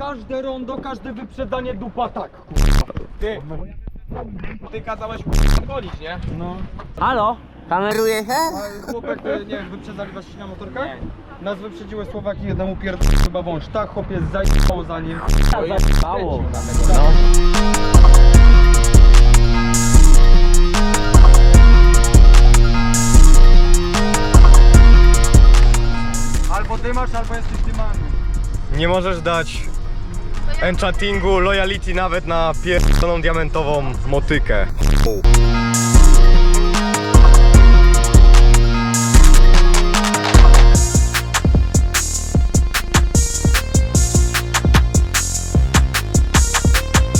każde rondo, każde wyprzedzanie dupa tak, kurwa. Ty, ty kazałeś k***a polić, nie? No. Halo? Kameruje się? A chłopek, e, nie wiem, wyprzedzali was na motorkach? Nas wyprzedziły Słowaki, jednemu pierdol chyba wąż. Tak, chłopiec zajebał za nim. Mało. Albo dymasz, albo jesteś dymany. Nie możesz dać enchantingu, loyalty nawet na pierdoloną diamentową motykę.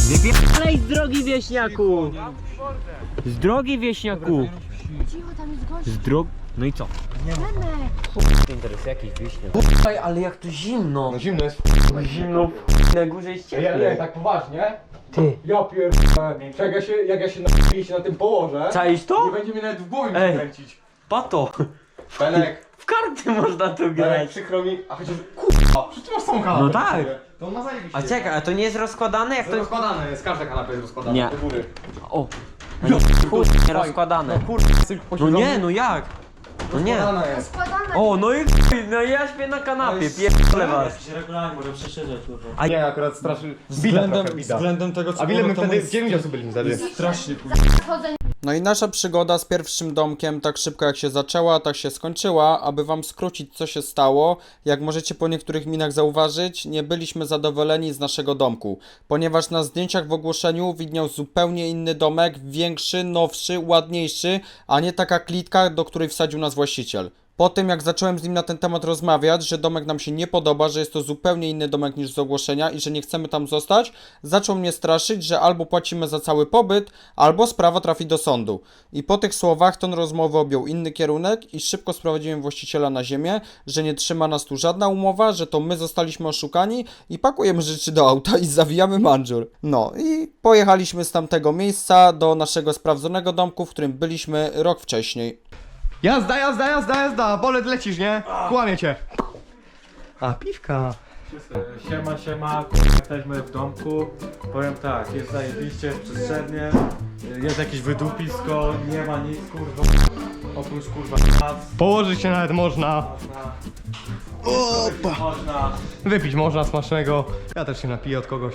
Wypierdalaj z drogi wieśniaku! Z drogi wieśniaku! Cicho, tam jest gość. Z drog... No i co? Remek. Interes jakiś wieśniak. Słuchaj, ale jak to zimno! No zimno jest. Zimno na górze jest Ja nie, tak poważnie. Ty, Ja pierdolę. Jak ja się, jak ja się na, się na tym położę, czaisz to? nie będzie mi nawet w głowie Ej. kręcić. Pato! Benek, W karty można tu grać. przykro mi, a chociaż kurwa, przecież ty masz tą kanapę. No tak. To on ma zajebiście. A czekaj, a to nie jest rozkładane? Jak To to... rozkładane jest, każda kanapa jest rozkładana Nie. do góry. O! Chuj, nie rozkładane. Kurwa, No nie, no jak? No nie. Jest. O, no i no ja śpię na kanapie, pierdolę was. A nie, akurat straszy. Bida Względem, trochę, bida. względem tego co A ile było, my to wtedy, jest 9 osób byliśmy wtedy. Strasznie Chodzenie. No i nasza przygoda z pierwszym domkiem tak szybko jak się zaczęła, tak się skończyła. Aby wam skrócić co się stało, jak możecie po niektórych minach zauważyć, nie byliśmy zadowoleni z naszego domku, ponieważ na zdjęciach w ogłoszeniu widniał zupełnie inny domek, większy, nowszy, ładniejszy, a nie taka klitka, do której wsadził nas właściciel. Po tym jak zacząłem z nim na ten temat rozmawiać, że domek nam się nie podoba, że jest to zupełnie inny domek niż z ogłoszenia i że nie chcemy tam zostać, zaczął mnie straszyć, że albo płacimy za cały pobyt, albo sprawa trafi do sądu. I po tych słowach ton rozmowy objął inny kierunek i szybko sprowadziłem właściciela na ziemię, że nie trzyma nas tu żadna umowa, że to my zostaliśmy oszukani i pakujemy rzeczy do auta i zawijamy manżur. No i pojechaliśmy z tamtego miejsca do naszego sprawdzonego domku, w którym byliśmy rok wcześniej. Jazda, jazda, jazda, jazda, bolet lecisz, nie? Kłamie cię. A, piwka. Siema, siema, jesteśmy w domku. Powiem tak, jest zajebiście, jest przestrzennie, jest jakieś wydupisko, nie ma nic, kurwa, oprócz kurwa nas, Położyć się nawet można. Opa. można. Wypić można smacznego. Ja też się napiję od kogoś.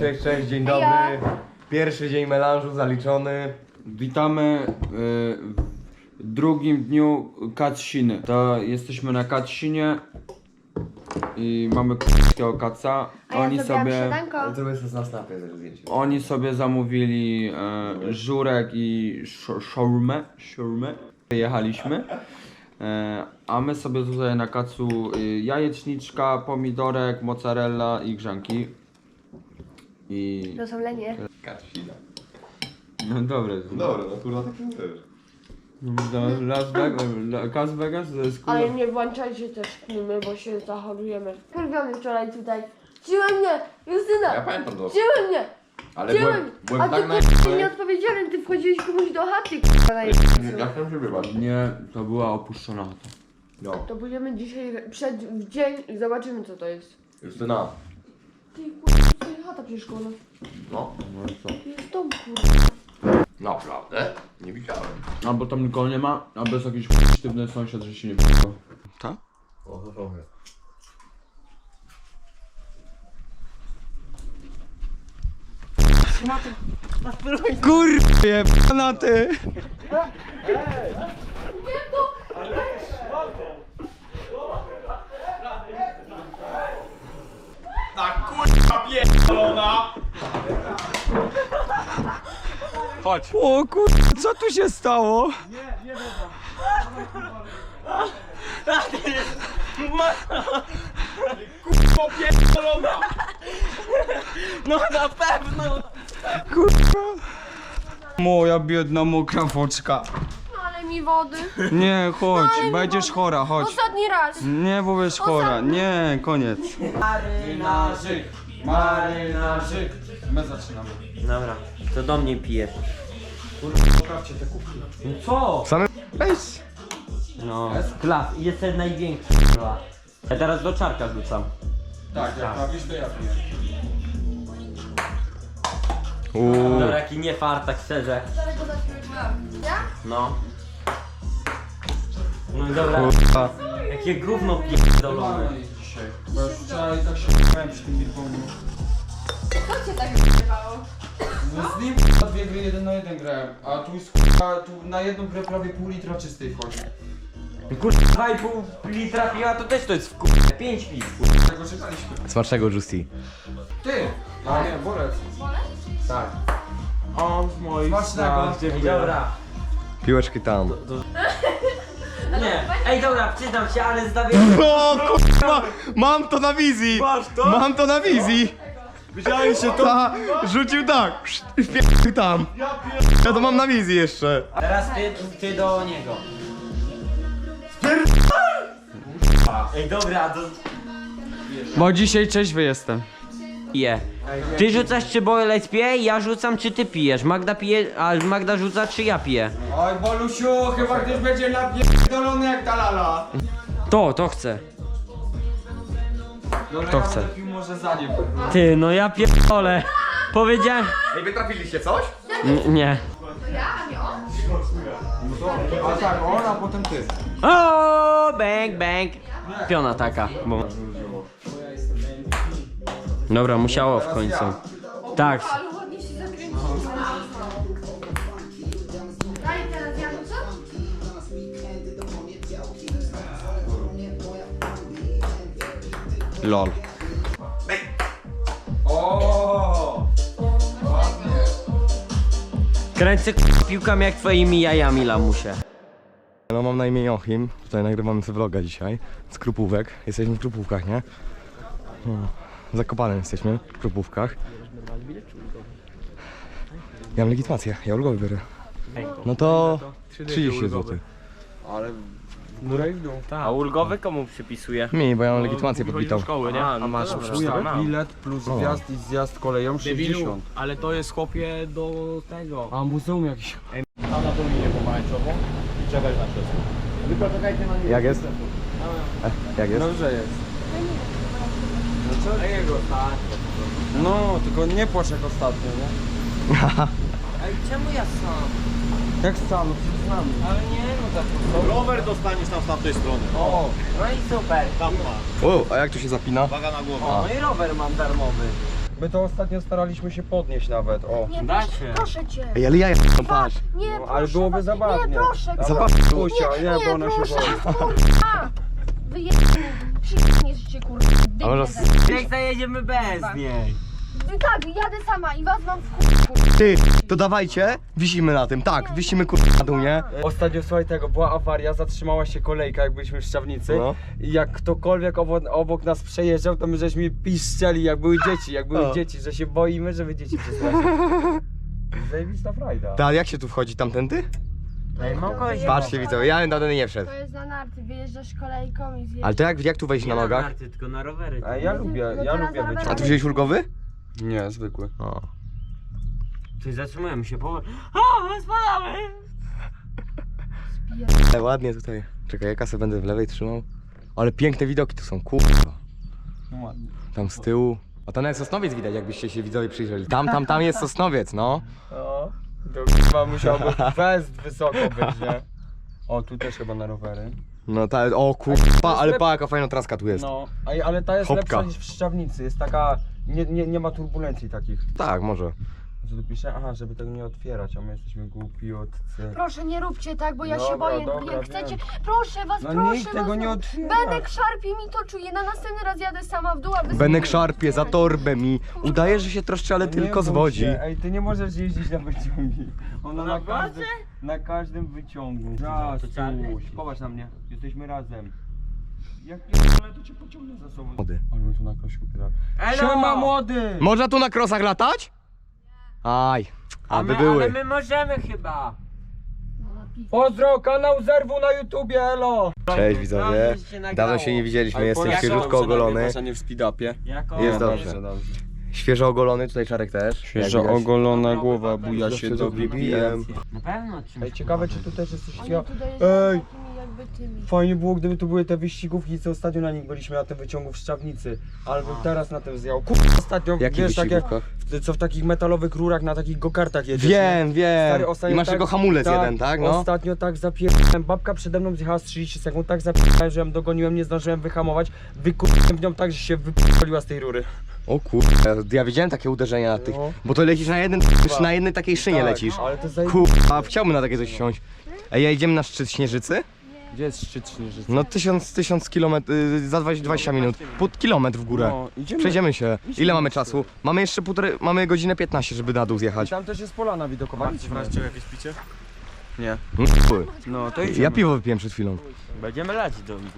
Cześć, cześć, dzień dobry. Pierwszy dzień melanżu zaliczony. Witamy y, w drugim dniu Katsiny. To jesteśmy na Katsinie i mamy k***skiego kaca. A ja Oni zrobiłam sobie, śniadanko. To jest na snapie zdjęcie. oni sobie zamówili e, żurek i sz- szurmę. szurmę. Jechaliśmy. E, a my sobie tutaj na kacu y, jajeczniczka, pomidorek, mozzarella i grzanki. I... To są lenie. Katsina. No dobre. Dobra, no kurwa tak nie też. Do Las Vegas, La- Las Vegas to jest kurwa... Ale nie włączajcie też filmy, bo się zachorujemy. Kurwiony wczoraj tutaj. Wzięły mnie! Justyna! Ja pamiętam to. Wzięły mnie! Ale Wzięły byłem, mnie! byłem A ty tak na kurwa nieodpowiedzialny, ty wchodziłeś komuś do chaty kurwa na Ja chciałem się wybać. Nie, to była opuszczona chata. No, To pójdziemy dzisiaj przed w dzień i zobaczymy co to jest. Justyna. Ty, kurwa, tutaj chata przy szkole. No, no i co? Jest dom, kurwa. Naprawdę? Nie widziałem. Albo tam nikogo nie ma, albo jest jakiś sztywny sąsiad, że się nie wygląda. Tak? O, to trochę. Kurwa, jebana ty! Chodź. O kur... co tu się stało? Popierdolona! No na pewno! Moja biedna mokra foczka. No ale mi wody. Nie, chodź, ale mi będziesz wody. chora, chodź. Ostatni raz. Nie, bo będziesz chora. Nie, koniec. Marynarzyk, marynarzyk. My zaczynamy. Dobra, to do mnie pijesz. Poprawcie te kubki. No co? Same... Weź. No, klas, jestem największy. kurwa. Ja teraz do czarka rzucam. Tak, jak prawisz, to ja piję. Dobra, jaki nie fartak, szczerze. No. No i dobra. Jakie gówno pierdolone. Dzisiaj. Bo już wczoraj tak się byłem przy tym Mirkomu. Co cię tak wyrywało? No z nim na dwie gry jeden na jeden grałem, a tu jest k***a, tu na jedną grę prawie pół litra czystej wchodzi. Kurwa, 2,5 litra piwa to też to jest w kurwa 5 litrów. Tego czekaliśmy. Smacznego, Justy. Ty! A nie, bolec. Tak. On w moich Smacznego. snach, Dobra. Piłeczki tam. Nie. Ej, dobra, przyznam się, ale zdawiam. O kurwa! Mam to na wizji! Masz to? Mam to na wizji! Widziałeś się to? Ta, rzucił tak! Wpierdolił tam! Ja to mam na wizji jeszcze! Teraz ty, ty do niego. Ej, dobra, to... Bo dzisiaj trzeźwy jestem. Pije. Ty rzucasz czy Boylec pije, ja rzucam czy ty pijesz. Magda pije, a Magda rzuca czy ja piję. Oj, Bolusiu, chyba ktoś będzie napierdolony jak ta lala. To, to chcę. Dobra, To ja chcę. będę pił może za nim. Ty, no ja pierdolę. Powiedziałem... Ej, wy trafiliście coś? N- nie. A tak, on, a potem ty. O, bang, bang. Piona taka, bo... Dobra, musiało w końcu. Tak. Się teraz ja? LOL. O! Kręcę piłkami jak twoimi jajami, lamusie. No mam na imię Joachim, tutaj nagrywamy sobie vloga dzisiaj z Krupówek. Jesteśmy w Krupówkach, nie? No, Zakopanem jesteśmy w Krupówkach. Ja mam legitymację, ja ulgowy biorę. No to 30 zł. A ulgowy komu przypisuje? Mi, bo ja mam legitymację podbitą. szkoły, nie? A, no masz bilet plus wjazd i zjazd koleją 60. ale to jest chłopie do tego. A muzeum jakiś. Tam na tą linię pomarańczową i czekaj na krzesło. Tylko czekajcie na nie. Jak jest? E, jak jest? Dobrze jest. A jego tak. No, tylko nie płacz jak ostatnio, nie? Ej, czemu ja sam? Jak sam, no przed nami. Ale nie, no tak. Rower dostaniesz tam z tamtej strony. O! No i super. Tam ma. O, a jak tu się zapina? Uwaga na głowę. O, no i rower mam darmowy. My to ostatnio staraliśmy się podnieść nawet, o. Nie, Da proszę, się. proszę cię. Ej, ale ja jestem, patrz. Nie, No, proszę ale byłoby was. zabawnie. Nie, proszę. Kurwa. Puścia, nie, bo ona się boi. kurwa. Wyjebnie, przyjemnie się kurwa. A może Dymnie Jak zajedziemy bez niej. Tak, jadę sama i was mam w chuj, kurwa. Ty, to dawajcie, wisimy na tym, tak, wisimy kurwa na dół, nie? Ostatnio, słuchaj tego, była awaria, zatrzymała się kolejka, jak byliśmy w Szczawnicy. No. I jak ktokolwiek obok, obok nas przejeżdżał, to my żeśmy piszczeli, jak były dzieci, jak były O. dzieci, że się boimy, żeby dzieci przestraszyć. Zajebista frajda. Ta, jak się tu wchodzi tamtędy? Ej, mam kogoś. Patrzcie widzowie, ja na ten nie wszedł. To jest na narty, wyjeżdżasz kolejką i zjeżdżasz. Ale to jak, jak tu wejść na Nie nogach? narty, tylko na rowery. A ja lubię, No ja teraz lubię A tu wziąłeś ulgowy? Nie, zwykły. O. Ty zatrzymujemy się po... O, spadamy! Ale ładnie tutaj. Czekaj, ja kasę będę w lewej trzymał. Ale piękne widoki tu są, kurwa. No ładnie. Tam z tyłu. A tam nawet Sosnowiec widać, jakbyście się widzowie przyjrzeli. Tam, tam, tam jest Sosnowiec, no. No, to chyba musiałby fest wysoko być, nie? O, tu też chyba na rowery. No ta, o kurwa, ale pa, jaka fajna traska tu jest. No, a- ale ta jest Hopka. lepsza niż w Szczawnicy, jest taka, nie, nie, nie ma turbulencji takich. Tak, może. Co tu pisze? Aha, żeby tego nie otwierać, a my jesteśmy głupi od. Proszę nie róbcie tak, bo ja się Dobra, boję. dobra, Jak chcecie, wiem. proszę was, No proszę nikt was. tego nie no. otwiera. Benek szarpie mi to czuję. Na następny raz jadę sama w dół, a wy Benek szarpie za torbę mi. Udaje, że się troszczy, ale No tylko nie z bój wodzi. się. Ej, ty nie możesz jeździć na wyciągi. Ona na, każdym, na każdym wyciągu. Raz, puść, popatrz na mnie. Jesteśmy razem. Jak nie ale to cię pociągnę za sobą. Młody. Ale tu na kościół teraz. Siema młody! Można tu na krosach latać? Aj, aby były. my możemy chyba. Pozdro, kanał Zerwu na YouTubie, elo! Cześć widzowie. Dawno się nie widzieliśmy, jestem świeżutko ogolony. nie w speed-upie. Jako... Jest dobrze. Świeżo ogolony, tutaj Czarek też. Świeżo Jak widać. ogolona głowa, buja się do BBM. Na pewno czymś Ej, ciekawe czy tu też dojeżdżają Ej! Fajnie było, gdyby tu były te wyścigówki, co ostatnio na nich byliśmy, na tym wyciągu w Szczawnicy. Ale bym teraz na tym zjał. Kurde, ostatnio, Jakich wiesz, takie, wyścigówkach? co w takich metalowych rurach, na takich gokartach jedziesz. Wiem, wiem. Stary, I ostatnio masz tak- jego hamulec tak, jeden, tak? No. Ostatnio tak zapierdałem, babka przede mną zjechała z 30 sekund, tak zapierdałem, że ją dogoniłem, nie zdążyłem wyhamować, wykurzyłem w nią tak, że się wypaliła z tej rury. O kurde, ja widziałem takie uderzenia na tych. No. Bo to lecisz na jednym, na jednej takiej szynie Tak, lecisz. Ale to zaj... Kurwa, chciałbym na takie coś wsiąść. Ej, ja idziemy na szczyt Śnieżycy? Gdzie jest szczyt Śnieżycy? No tysiąc, tysiąc kilometrów, y, za 20, 20 minut. Pod kilometr w górę. No, idziemy. Przejdziemy się. Ile mamy czasu? Mamy jeszcze półtorej, mamy godzinę 15, żeby na dół I zjechać. tam też jest polana widokowa. Wreszcie jakieś picie? No, chuj. No to ja piwo wypiłem przed chwilą. Będziemy lać do mnie.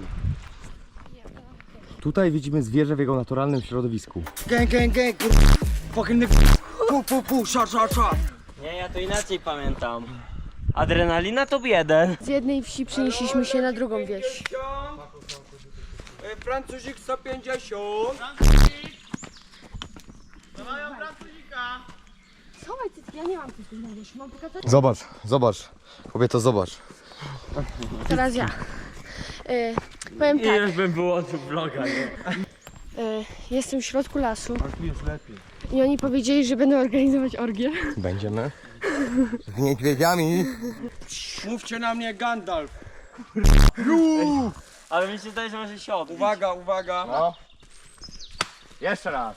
Tutaj widzimy zwierzę w jego naturalnym środowisku. Gang, gang, gang, kur... Fucking pu, pu, pu, shot, shot, shot. Nie, ja to inaczej pamiętam. Adrenalina to jeden. Z jednej wsi przenieśliśmy się na drugą wieś. Francuzik 150. Słuchaj, ty, ja nie mam pokazać? Zobacz, zobacz. Kobieto, zobacz. Teraz ja. E, powiem I tak, już bym wyłączył vloga, nie? e, jestem w środku lasu tu jest lepiej. i oni powiedzieli, że będą organizować orgię. Będziemy. Z niedźwiedziami. Mówcie na mnie Gandalf. Ale mi się zdaje, że może się odbić. Uwaga, uwaga. Jeszcze raz.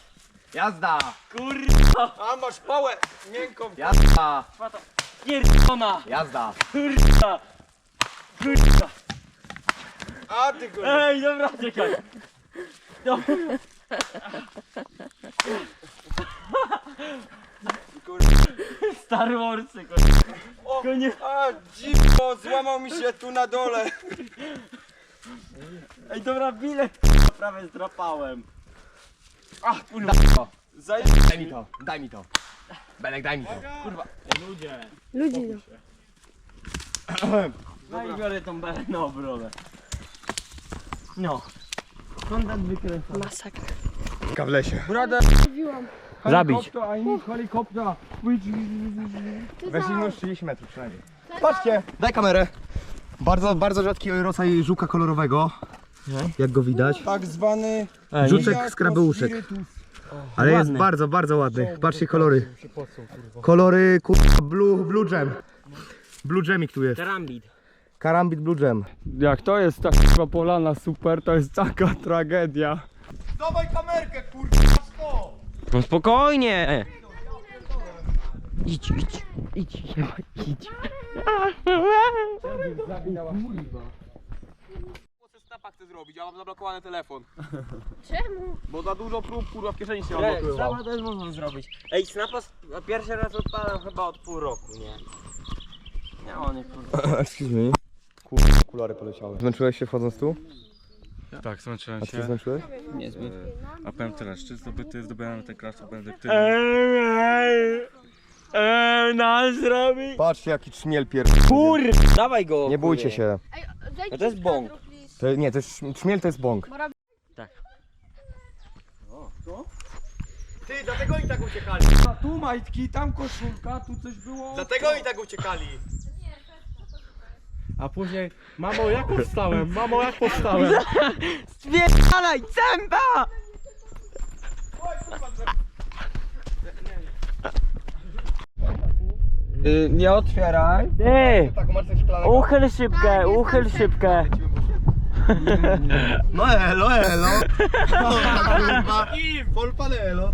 Jazda! Kurwa, A masz pałę miękką. Jazda! pierdolona! Jazda! Kurwa! Kurwa! A ty go. Ej, dobra, czekaj! No. Star Warsy, kurwa. O, Koniec. a dziwo, złamał mi się tu na dole. Ej, dobra, bilet kurwa, prawie zdrapałem. Ach, kurwa. Daj mi to, daj mi to. Benek, daj mi to. Ludzie. Ludzi, no. No i biorę tą belę na obronę. No. Kondant wykręcony. Masakra. w lesie. Brother, Mówiłam. Zabić. helikopter, I need helikopter. Weź minus 30 metrów przynajmniej. Patrzcie, daj kamerę. Bardzo, bardzo rzadki rodzaj żuka kolorowego. Jak go widać. Tak zwany... Żuczek skrabeuszek. Ale jest bardzo, bardzo ładny. Patrzcie kolory. Kolory kurwa blue, blue jam. Blue jamik tu jest. Karambit. Karambit blue jam. Jak to jest ta chyba polana super, to jest taka tragedia. Dawaj kamerkę, kurwa! No spokojnie! Idź, idź, idź, jeba, idź. Snapa chcę zrobić, ja mam zablokowany telefon. Czemu? Bo za dużo prób kurwa w kieszeni się. Snapa też można zrobić. Ej, Snapa s- pierwszy raz odpalam chyba od pół roku, nie? Nie, on kurwa. Excuse me. Kurwa, okulary poleciały. Zmęczyłeś się wchodząc tu? Tak, zmęczyłem A ty się. zmęczyłeś? A powiem tyle, szczyt zdobyty, zdobyłem ten klasz bendyktywny. Eee, eee, nas zrobi. Patrzcie jaki trzmiel pier... Kur... Dawaj go. Nie bójcie się. A to jest bąk. To, nie, to jest, trzmiel to jest bąk. Ty, dlatego oni tak uciekali. A tu majtki, tam koszulka, tu coś było. Dlatego oni tak uciekali. A później, mamo jak powstałem, mamo jak powstałem. Spierdalaj, cęba! Y, nie otwieraj. Ty! Tak? Uchyl szybkę, uchyl szybkę. No elo, elo. No, kurwa. Elo.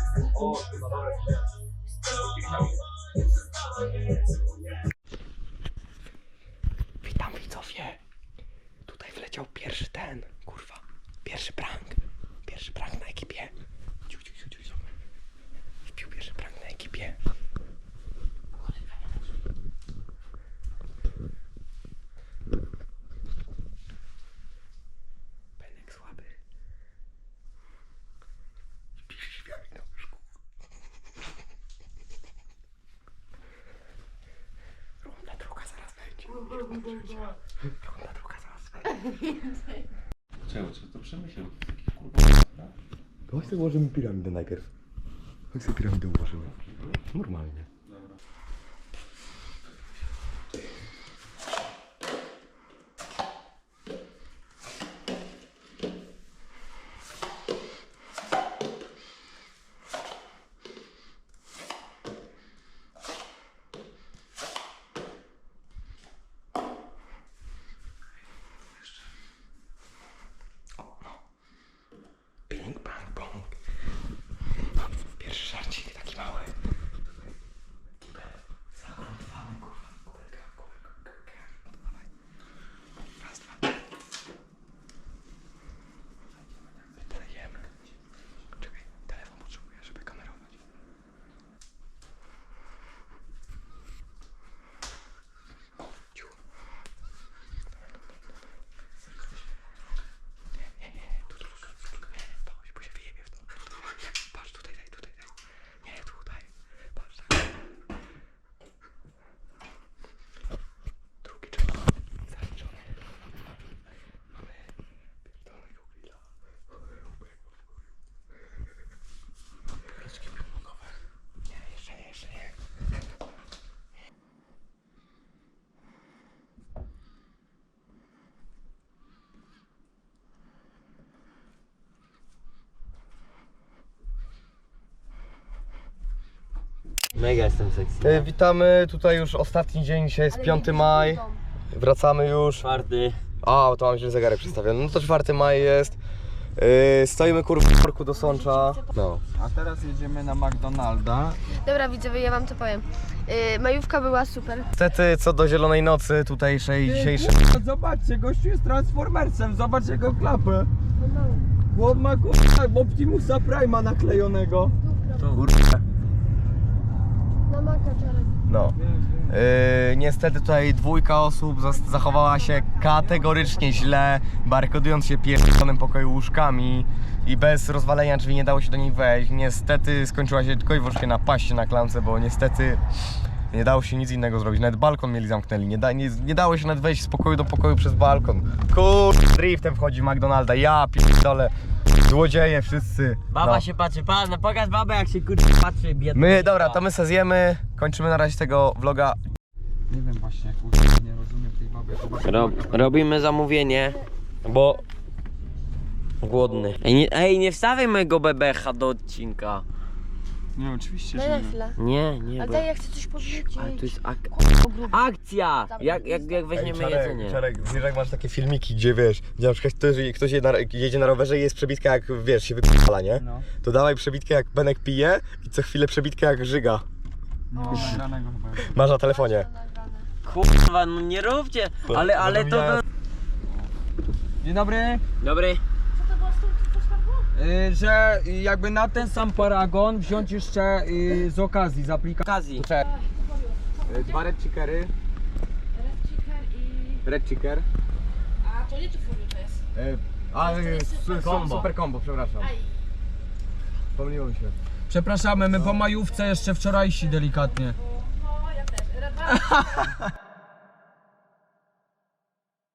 Runda druga zaraz. Czego, czy to przemyślał? Chodź sobie ułożymy piramidę najpierw. Chodź sobie piramidę ułożymy. Normalnie. colony. Mega jestem sexy. E, witamy, tutaj już ostatni dzień, dzisiaj jest 5 maj. Wracamy już. Czwarty. A, to mam źle zegarek przedstawiony. No to 4 maj jest. Yy, stoimy kurwa w parku do Sącza. No. A teraz jedziemy na McDonalda. Dobra widzowie, ja wam to powiem. Yy, majówka była super. Niestety co do zielonej nocy tutejszej dzisiejszej. Zobaczcie, gościu jest Transformersem, zobacz jego klapę. Chłop ma kurwa Optimusa Prime'a naklejonego. Na makaczarek. No. Yy, niestety tutaj dwójka osób zachowała się kategorycznie źle, barykadując się pierdolonym pokoju łóżkami i bez rozwalenia drzwi nie dało się do nich wejść. Niestety skończyła się tylko i wyłącznie na paście na klamce, bo niestety nie dało się nic innego zrobić. Nawet balkon mieli zamknęli. Nie, da, nie, nie dało się nawet wejść z pokoju do pokoju przez balkon. Kur... driftem wchodzi McDonalda. Ja pierdolę. Złodzieje wszyscy. Baba No. się patrzy, pan, no pokaż babę jak się kurwa patrzy, biedna. My, dobra, to my se zjemy. Kończymy na razie tego vloga. Nie wiem właśnie, kurwa, nie rozumiem tej baby. Rob, robimy zamówienie, bo głodny. Ej nie, ej, nie wstawiaj mojego bebecha do odcinka. Nie, oczywiście, Daj na chwilę. Nie, nie, Ale bo... daj, ja chcę coś powiedzieć. Ale to jest ak akcja! Jak, jak, jak weźmiemy jedzenie. Czarek, wiesz jak masz takie filmiki, gdzie wiesz, gdzie na przykład ktoś, ktoś jedzie, na, jedzie na rowerze i jest przebitka jak, wiesz, się wypala, nie? No, To dawaj przebitkę jak Benek pije i co chwilę przebitkę jak żyga. no, nagranego chyba. Masz na telefonie. Kurwa, no nie róbcie, ale, ale to... to... Dzień dobry. Dobry. Y, że y, jakby na ten sam paragon wziąć jeszcze y, z okazji, z aplikacji. Okazji. Y, Dwa red chickery. Red chicker i... Red chicker. A to nie to to jest? A, y, su- su- super combo, przepraszam. Pomyliło mi się. Przepraszamy, my po majówce jeszcze wczorajsi delikatnie. No, ja też.